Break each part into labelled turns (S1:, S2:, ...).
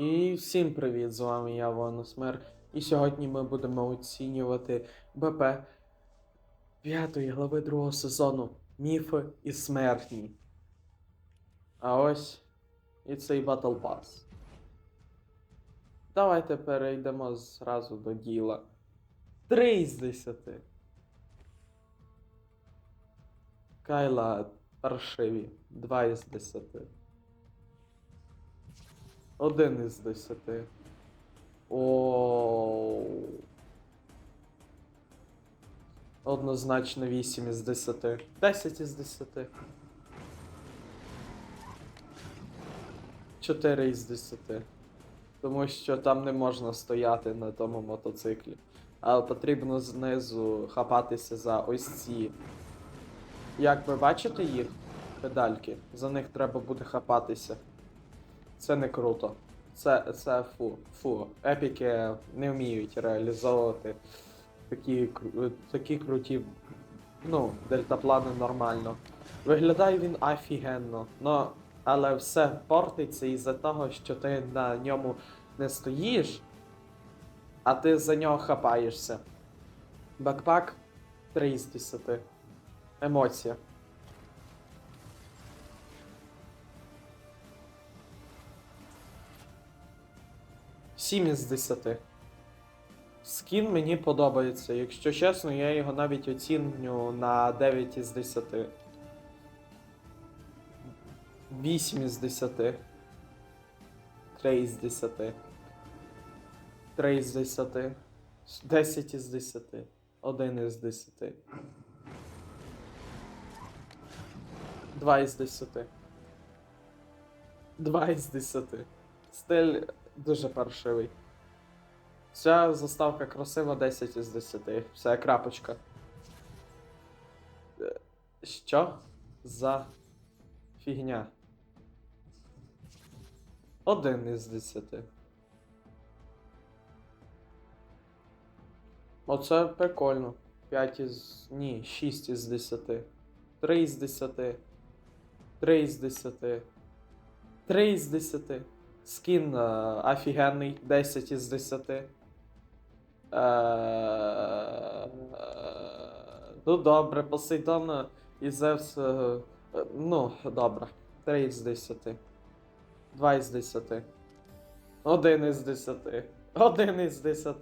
S1: І всім привіт! З вами я, Вонусмер. І сьогодні ми будемо оцінювати БП 5 глави другого сезону Міфи і смертні. А ось і цей Battle Pass. Давайте перейдемо зразу до діла. 3 з 10. Кайла паршиві. 2 із 10. Один із десяти. Оу. Однозначно 8 із 10. 10 із 10. 4 із 10. Тому що там не можна стояти на тому мотоциклі. А потрібно знизу хапатися за ось ці. Як ви бачите їх? Педальки. За них треба буде хапатися. Це не круто. Це, це фу. Фу. Епіки не вміють реалізовувати такі, такі круті. Ну, дельтаплани нормально. Виглядає він офігенно. Но, але все портиться із-за того, що ти на ньому не стоїш, а ти за нього хапаєшся. Бекпак 3 з 10. Емоція. Сім із 10. Скін мені подобається. Якщо чесно, я його навіть оцінюю на 9 із 10. 8 із 10. 3 із 10. 3 із 10. 10 із 10. 1 із 10. 2 із 10. 2 із 10. Стиль дуже паршивий. Ця заставка красива 10 із 10. Все, крапочка. Е, Що за фігня? Один із 10. Оце прикольно. 5 із. Ні, 6 із 10. 3 із 10. 3 із 10. 3 із 10. Скін е, офігенний, 10 із 10. Е, ну добре, Посейдон і Зевс. е, е, ну, добре. 3 із 10. 2 із 10. 1 із 10. 1 із 10.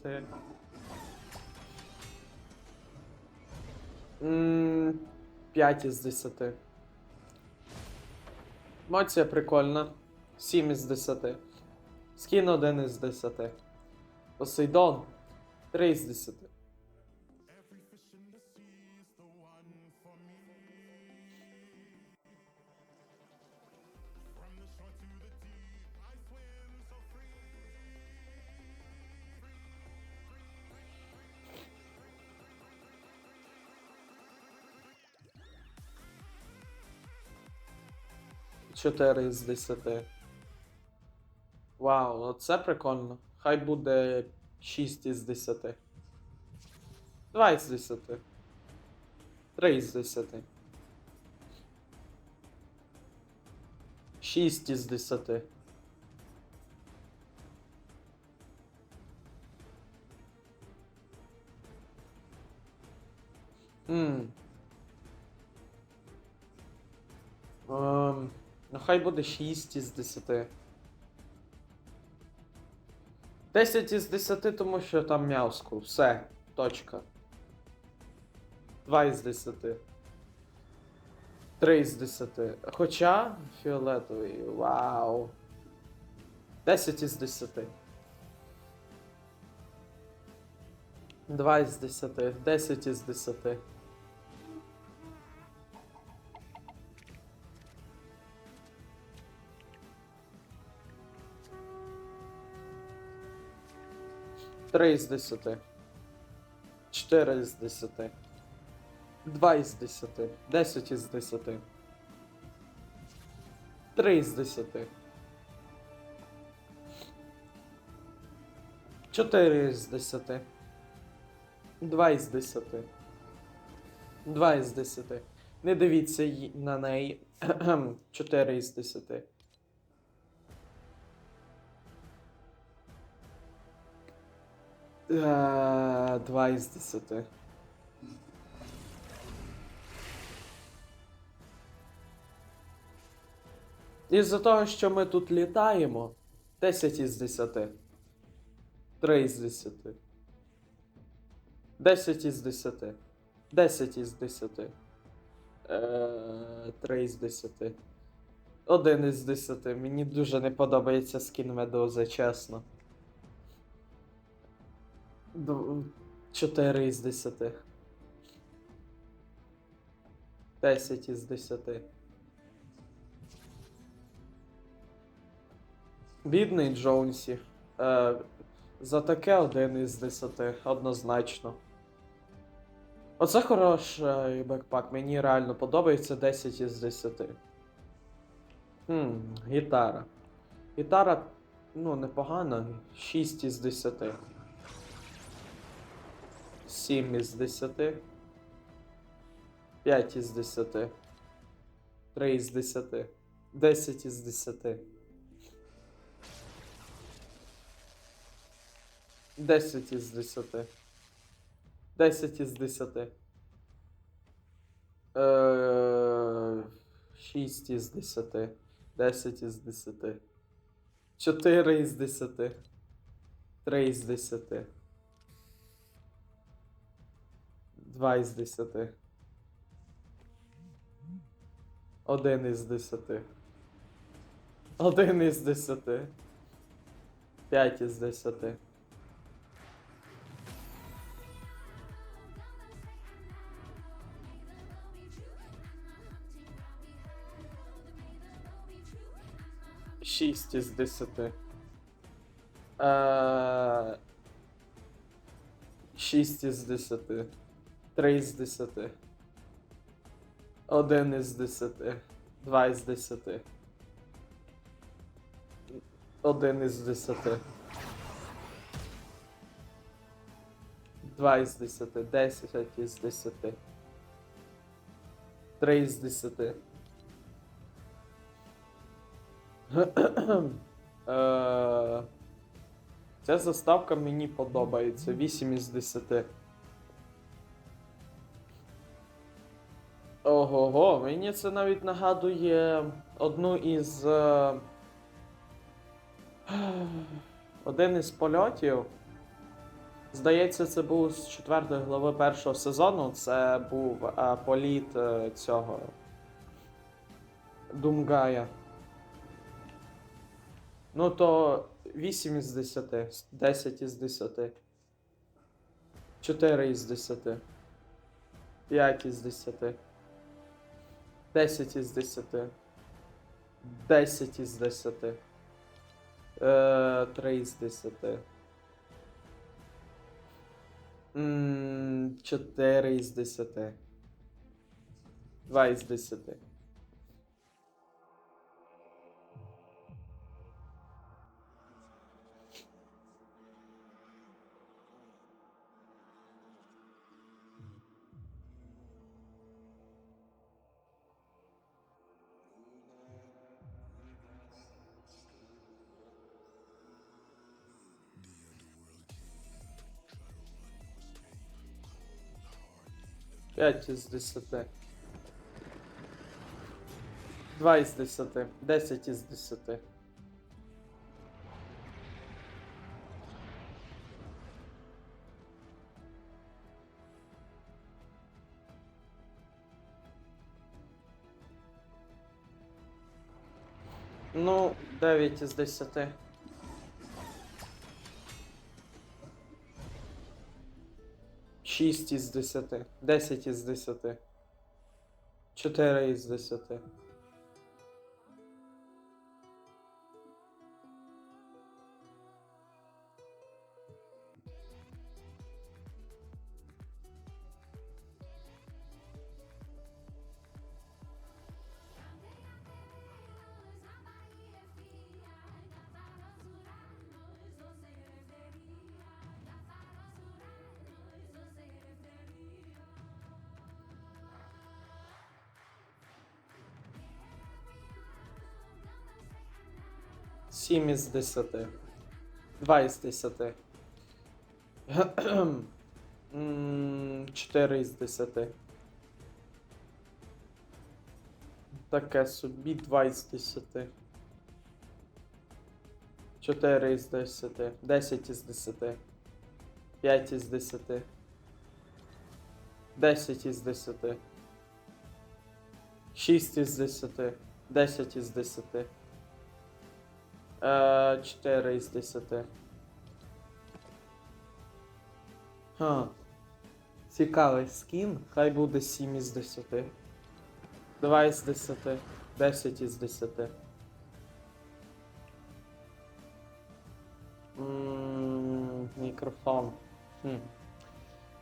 S1: М, 5 із 10. Моція прикольна. 7 із 10. Скін 1 із 10. Посейдон 3 із 10. Чотири із 10. Вау, оце прикольно. Хай буде 6 із 10. 2 із 10. 3 із 10. 6 із 10. М. Ем, ну хай буде 6 із 10. 10 із 10, тому що там м'яско. Все. Точка. 2 із 10. 3 із 10. Хоча фіолетовий. Вау. 10 із 10. 2 із 10. 10 із 10. 3 з 10, 4 з 10, 2 із 10, 10 із 10, 3 з 10, 4 з 10, 2 з 10, 2 із 10. Не дивіться на неї. 4 з 10. Два із десяти. Із-за того, що ми тут літаємо, 10 із 10. 3 із 10. 10 із 10. 10 із 10. Е, 3 із 10. 1 із 10. Мені дуже не подобається скін Медузи, чесно. 4 із 10. 10 із 10. Бідний Джонсі. Е, за таке один із 10, однозначно. Оце хороший бекпак, мені реально подобається 10 із 10. Хм, гітара. Гітара, ну, непогана, 6 із 10. 7 із 10. 5 із 10. 3 із 10. 10 із 10. 10 із 10. 10 із 10. Е, 6 із 10. 10 із 10. 4 із 10. 3 із 10. 2 із 10. 1 із 10. 1 із 10. 5 із 10. Шість із десяти. Е, Шість із десяти. Три із десяти. Один із десяти. Два із десяти. Один із десяти. Два із десяти. Десять із десяти. Три із десяти. Е, Ця заставка мені подобається. 8 із 10. Ого-го, мені це навіть нагадує одну із. е, Один із польотів. Здається, це був з четвертої глави першого сезону. Це був е, політ е, цього. Думгая. Ну то 8 із 10, 10 із 10. 4 із 10. 5 із 10. 10 із 10. 10 із 10. Е, 3 із 10. М, 4 із 10. 2 із 10. П'ять із десяти. Два із десяти. Десять із десяти. Ну, дев'ять із десяти. Шість із десяти. Десять із десяти. Чотири із десяти. Сім із десяти. Два із десяти. М, 4 із 10. Таке собі 2 із 10. 4 із 10. 10 із 10. 5 із 10. 10 із 10. 6 із 10. 10 із 10. Е, 4 із 10. Ха. Цікавий скін. Хай буде 7 із 10. 2 із 10. 10 із 10. М, Мікрофон. Хм.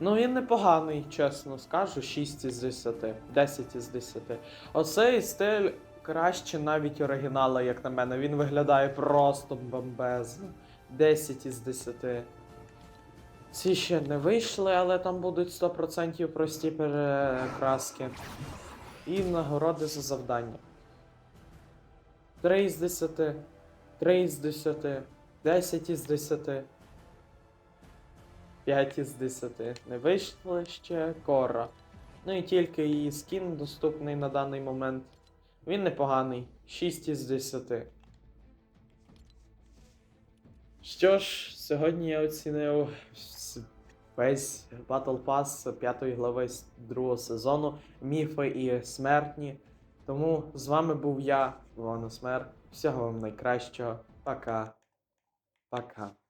S1: Ну, він непоганий, чесно скажу. 6 із 10. 10 із 10. Оцей стиль краще навіть оригінала, як на мене. Він виглядає просто бомбезно. 10 із 10. Ці ще не вийшли, але там будуть 100% прості перекраски. І нагороди за завдання. 3 із 10. 3 із 10. 10 із 10. 5 із 10. Не вийшло ще Кора. Ну і тільки її скін доступний на даний момент. Він непоганий. 6 із 10. Що ж, сьогодні я оцінив весь Battle Pass 5 глави з другого сезону Міфи і смертні. Тому з вами був я, Іван Смер. Всього вам найкращого. Пока. Пока.